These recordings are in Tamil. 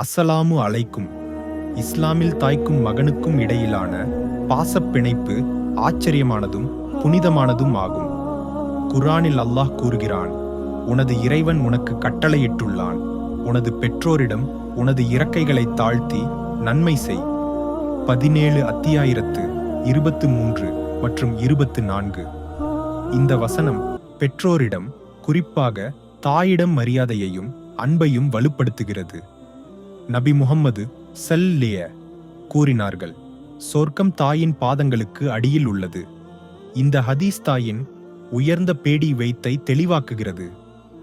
அஸ்ஸலாமு அலைக்கும் இஸ்லாமில் தாய்க்கும் மகனுக்கும் இடையிலான பாசப் பிணைப்பு ஆச்சரியமானதும் புனிதமானதும் ஆகும். குரானில் அல்லாஹ் கூறுகிறான் உனது இறைவன் உனக்கு கட்டளையிட்டுள்ளான். உனது பெற்றோரிடம் உனது இறக்கைகளை தாழ்த்தி நன்மை செய். பதினேழு அத்தியாயிரத்து இருபத்து மூன்று மற்றும் இருபத்து நான்கு. இந்த வசனம் பெற்றோரிடம் குறிப்பாக தாயிடம் மரியாதையையும் அன்பையும் வலுப்படுத்துகிறது. நபி முகம்மது செல்லிய கூறினார்கள் சொர்க்கம் தாயின் பாதங்களுக்கு அடியில் உள்ளது. இந்த ஹதீஸ் தாயின் உயர்ந்த பேடி வைத்தை தெளிவாக்குகிறது.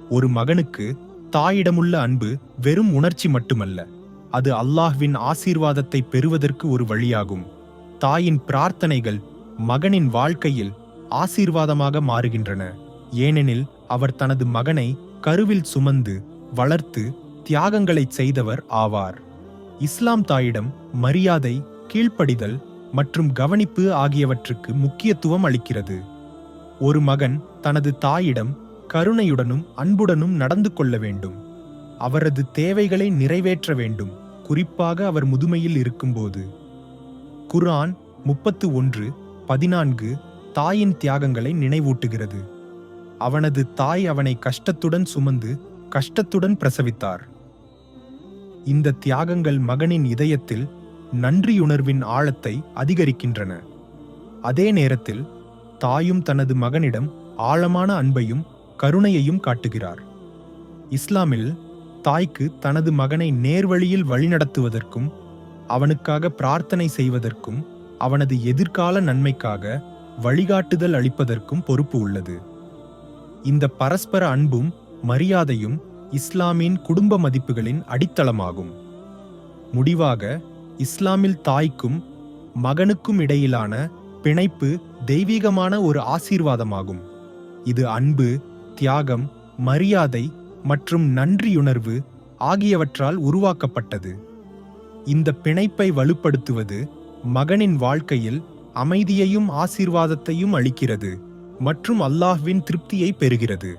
ஒரு மகனுக்கு தாயிடமுள்ள அன்பு வெறும் உணர்ச்சி மட்டுமல்ல அது அல்லாஹ்வின் ஆசீர்வாதத்தை பெறுவதற்கு ஒரு வழியாகும். தாயின் பிரார்த்தனைகள் மகனின் வாழ்க்கையில் ஆசீர்வாதமாக மாறுகின்றன. ஏனெனில் அவர் தனது மகனை கருவில் சுமந்து வளர்த்து தியாகங்களைச் செய்தவர் ஆவார். இஸ்லாம் தாயிடம் மரியாதை கீழ்ப்படிதல் மற்றும் கவனிப்பு ஆகியவற்றுக்கு முக்கியத்துவம் அளிக்கிறது. ஒரு மகன் தனது தாயிடம் கருணையுடனும் அன்புடனும் நடந்து கொள்ள வேண்டும். அவரது தேவைகளை நிறைவேற்ற வேண்டும் குறிப்பாக அவர் முதுமையில் இருக்கும்போது. குர்ஆன் முப்பத்து ஒன்று பதினான்கு தாயின் தியாகங்களை நினைவூட்டுகிறது. அவனது தாய் அவனை கஷ்டத்துடன் சுமந்து கஷ்டத்துடன் பிரசவித்தார். இந்த தியாகங்கள் மகனின் இதயத்தில் நன்றியுணர்வின் ஆழத்தை அதிகரிக்கின்றன. அதே நேரத்தில் தாயும் தனது மகனிடம் ஆழமான அன்பையும் கருணையையும் காட்டுகிறார். இஸ்லாமில் தாய்க்கு தனது மகனை நேர்வழியில் வழிநடத்துவதற்கும் அவனுக்காக பிரார்த்தனை செய்வதற்கும் அவனது எதிர்கால நன்மைக்காக வழிகாட்டுதல் அளிப்பதற்கும் பொறுப்பு உள்ளது. இந்த பரஸ்பர அன்பும் மரியாதையும் இஸ்லாமின் குடும்ப மதிப்புகளின் அடித்தளமாகும். முடிவாக இஸ்லாமில் தாய்க்கும் மகனுக்கும் இடையிலான பிணைப்பு தெய்வீகமான ஒரு ஆசீர்வாதமாகும். இது அன்பு தியாகம் மரியாதை மற்றும் நன்றியுணர்வு ஆகியவற்றால் உருவாக்கப்பட்டது. இந்த பிணைப்பை வலுப்படுத்துவது மகனின் வாழ்க்கையில் அமைதியையும் ஆசீர்வாதத்தையும் அளிக்கிறது மற்றும் அல்லாஹ்வின் திருப்தியை பெறுகிறது.